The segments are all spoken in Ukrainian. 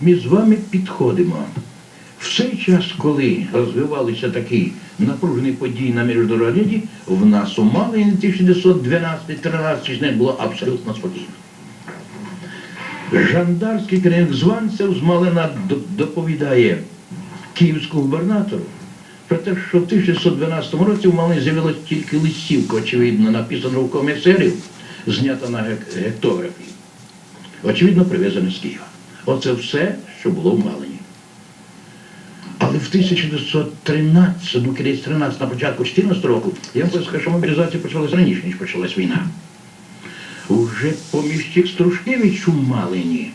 ми з вами підходимо. В цей час, коли розвивалися такі напружені події на міжнародній в нас у Малині 1912-13 не було абсолютно спокійно. Жандарський керівник званцев з Малина доповідає київському губернатору про те, що в 1612 році в Малині з'явилась тільки листівка, очевидно, написана руками офіцерів, знята на гек- гектографі. Очевидно, привезена з Києва. Оце все, що було в Малині. Але в 1913, ну кінець 13, на початку 14 року, я вам сказати, що мобілізація почалась раніше, ніж почалась війна. Уже поміщик Струшкевич у Малині.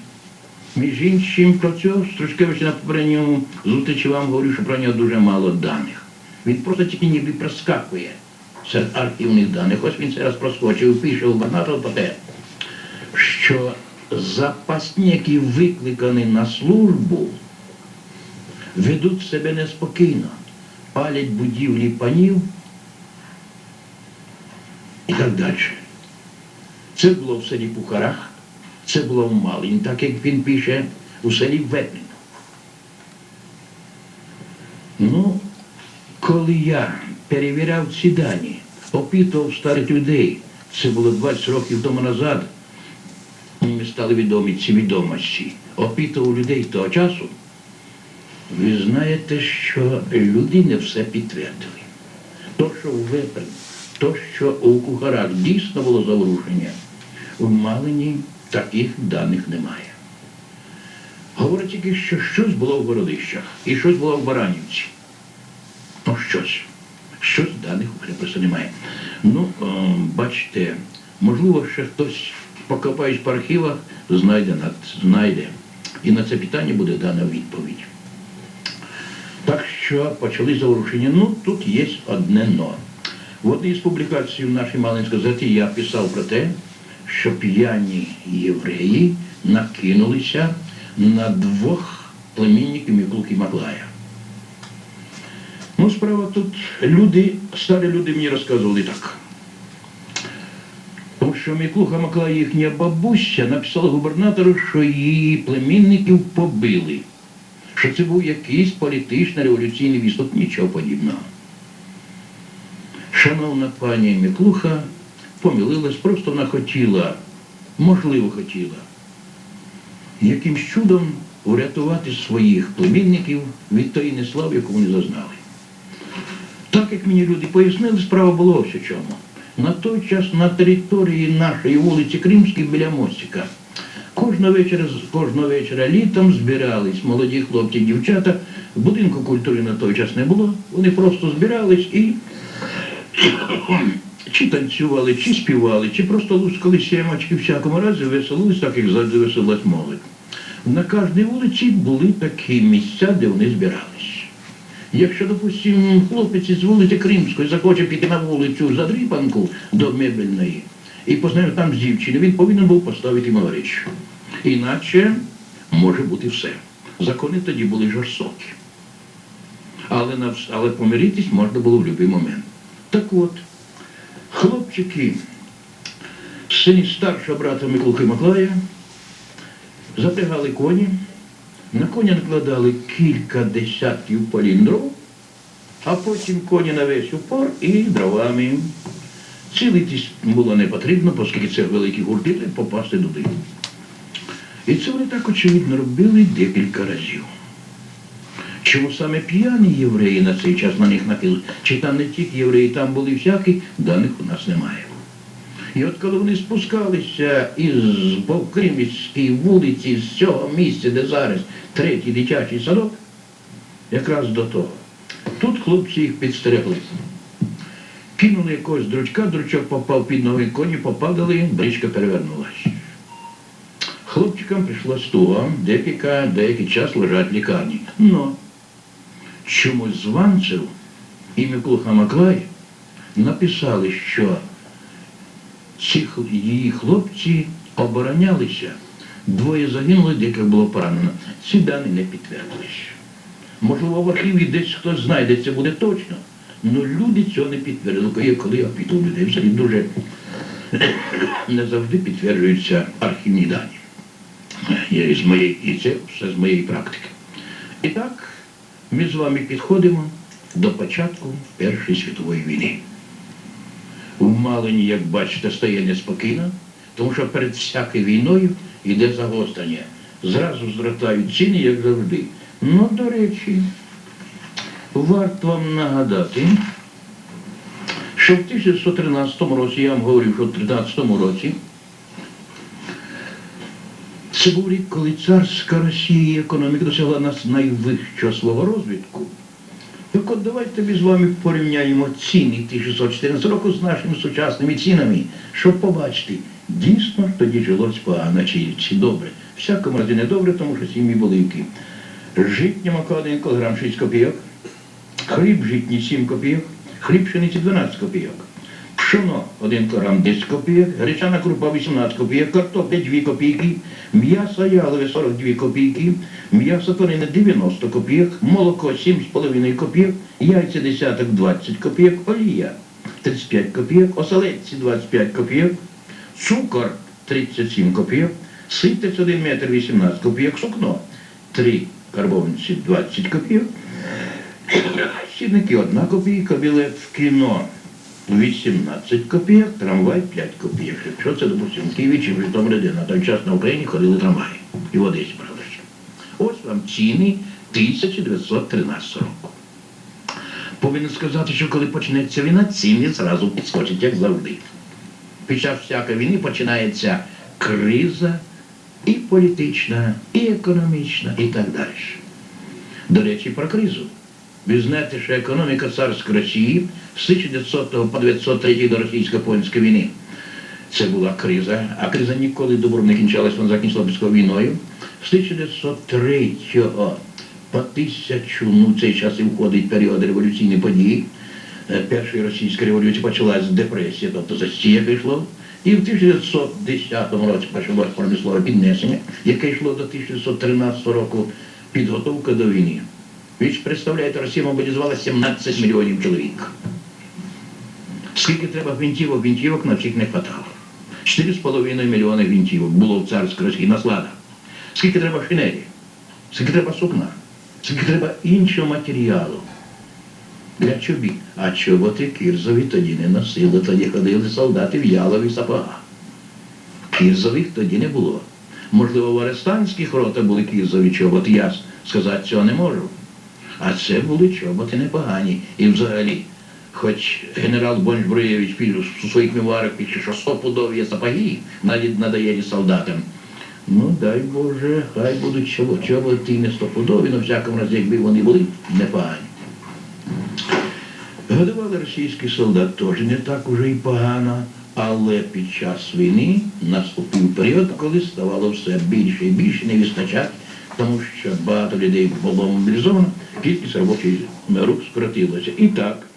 Між іншим, про цього Струшкевича на попередньому зустрічі вам говорю, що про нього дуже мало даних. Він просто тільки ніби проскакує серед архівних даних. Ось він зараз проскочив, пише губернатор про те, що запасні, які викликані на службу, ведуть себе неспокійно, палять будівлі панів і так далі. Це було в селі Пухарах, це було в Малині, так як він пише у селі Ветлін. Ну, коли я перевіряв ці дані, опитував старих людей, це було 20 років тому назад, стали відомі ці відомості, опитував людей того часу, ви знаєте, що люди не все підтвердили. То, що в Вепрені, то, що у Кухарах дійсно було заворушення, у Малині таких даних немає. Говорить тільки, що щось було в Городищах і щось було в Баранівці. Ну, щось. Щось даних у мене немає. Ну, о, бачите, можливо, ще хтось, покопаючи по архівах, знайде, на- знайде. І на це питання буде дана відповідь. Так що почали заворушення. Ну, тут є одне но. В одній з публікацій в нашій Малинській газеті я писав про те, що п'яні євреї накинулися на двох племінників Міклуки Маклая. Ну, справа тут люди, старі люди мені розказували так. Що Міклуха Маклай, їхня бабуся, написала губернатору, що її племінників побили. Що це був якийсь політичний революційний вісток, нічого подібного. Шановна пані Міклуха помилилась, просто вона хотіла, можливо, хотіла, якимсь чудом врятувати своїх племінників від тої неслави, яку вони зазнали. Так як мені люди пояснили, справа була ось у чому. На той час на території нашої вулиці Кримській біля мостика кожного вечора, кожного вечора літом збирались молоді хлопці, дівчата. Будинку культури на той час не було. Вони просто збирались і чи танцювали, чи співали, чи просто лускали сімочки, всякому разі веселились, так як завжди веселилась молодь. На кожній вулиці були такі місця, де вони збирались. Якщо, допустимо, хлопець із вулиці Кримської захоче піти на вулицю Задріпанку до мебельної і познайомити там з дівчиною, він повинен був поставити малоріч. Іначе може бути все. Закони тоді були жорстокі. Але, на але помиритись можна було в будь-який момент. Так от, хлопчики, сині старшого брата Миколки Маклая, запрягали коні, на коні накладали кілька десятків полін дров, а потім коні на весь упор і дровами. Цілитись було не потрібно, оскільки це великі гурти, попасти туди. І це вони так очевидно робили декілька разів. Чому саме п'яні євреї на цей час на них напили? Чи там не тільки євреї, там були всякі, даних у нас немає. І от коли вони спускалися із Повкримівської вулиці, з цього місця, де зараз третій дитячий садок, якраз до того, тут хлопці їх підстерегли. Кинули якогось дручка, дручок попав під ноги коні, попадали, бричка перевернулася. Хлопчикам прийшлось туго, декілька, деякий час лежать в лікарні. Но чомусь званцев і Миколаха Маклай написали, що ці її хлопці оборонялися, двоє загинули, деких було поранено. Ці дані не підтвердилися. Можливо, в архіві десь хтось знайде, це буде точно. але люди цього не підтвердили. Коли- Коли я опитував людей, взагалі дуже не завжди підтверджуються архівні дані. Я із моєї, і це все з моєї практики. І так, ми з вами підходимо до початку Першої світової війни. У Малині, як бачите, стає неспокійно, тому що перед всякою війною йде загострення. Зразу зростають ціни, як завжди. Ну, до речі, варто вам нагадати, що в 1613 році, я вам говорив, що в 13 році, це був рік, коли царська Росія економіка досягла нас найвищого свого розвитку. Так от давайте ми з вами порівняємо ціни 1614 року з нашими сучасними цінами, щоб побачити, дійсно тоді жилось погано чи, чи добре. Всякому разі не добре, тому що сім'ї були які. Житня мака 1 кг 6 копійок, хліб житній 7 копійок, хліб пшениці 12 копійок. Пшено 1 кг 10 копійок, гречана крупа 18 копійок, картопля 2 копійки, м'ясо ялове 42 копійки, м'ясо тварини 90 копійок, молоко 7,5 копійок, яйця десяток 20 копійок, олія 35 копійок, оселедці 25 копійок, цукор 37 копійок, ситець 1 метр 18 копійок, сукно 3 карбованці 20 копійок, Сідники одна копійка, білет в кіно 18 копійок, трамвай 5 копійок. Що це, допустимо, Києві чи Житомирі, на той час на Україні ходили трамваї. І в Одесі, правда. Ось вам ціни 1913 року. Повинен сказати, що коли почнеться війна, ціни зразу підскочать, як завжди. Під час всякої війни починається криза і політична, і економічна, і так далі. До речі, про кризу. Ви знаєте, що економіка царської Росії з 1900 по 903 до російсько-польської війни. Це була криза, а криза ніколи добром не кінчалась, вона закінчилася військовою війною. З 1903 по 1000, ну цей час і входить період революційної події. Е, Першої російської революції почалась з депресії, тобто застія йшло. І в 1910 році почалось промислове піднесення, яке йшло до 1913 року підготовка до війни. Ж представляєте, Росія мобілізувала 17 мільйонів чоловік. Скільки треба гвинтівок, гвинтівок на всіх не хватало. 4,5 мільйони гвинтівок було в царській Росії на складах. Скільки треба шинелі, скільки треба сукна, скільки треба іншого матеріалу. Для чобі. А чоботи кірзові тоді не носили, тоді ходили солдати в ялових сапогах. Кірзових тоді не було. Можливо, в арестантських ротах були кірзові чоботи, я сказати цього не можу. А це були чоботи непогані. І взагалі, хоч генерал Бонч-Бруєвич у своїх мемуарах пише, що стопудові сапоги навіть надає солдатам. Ну, дай Боже, хай будуть чоботи, чоботи не стопудові, але в всякому разі, якби вони були непогані. Годували російський солдат теж не так уже і погано, але під час війни наступив період, коли ставало все більше і більше не вистачати, тому що багато людей було мобілізовано, кількість робочих рук скоротилася. І так,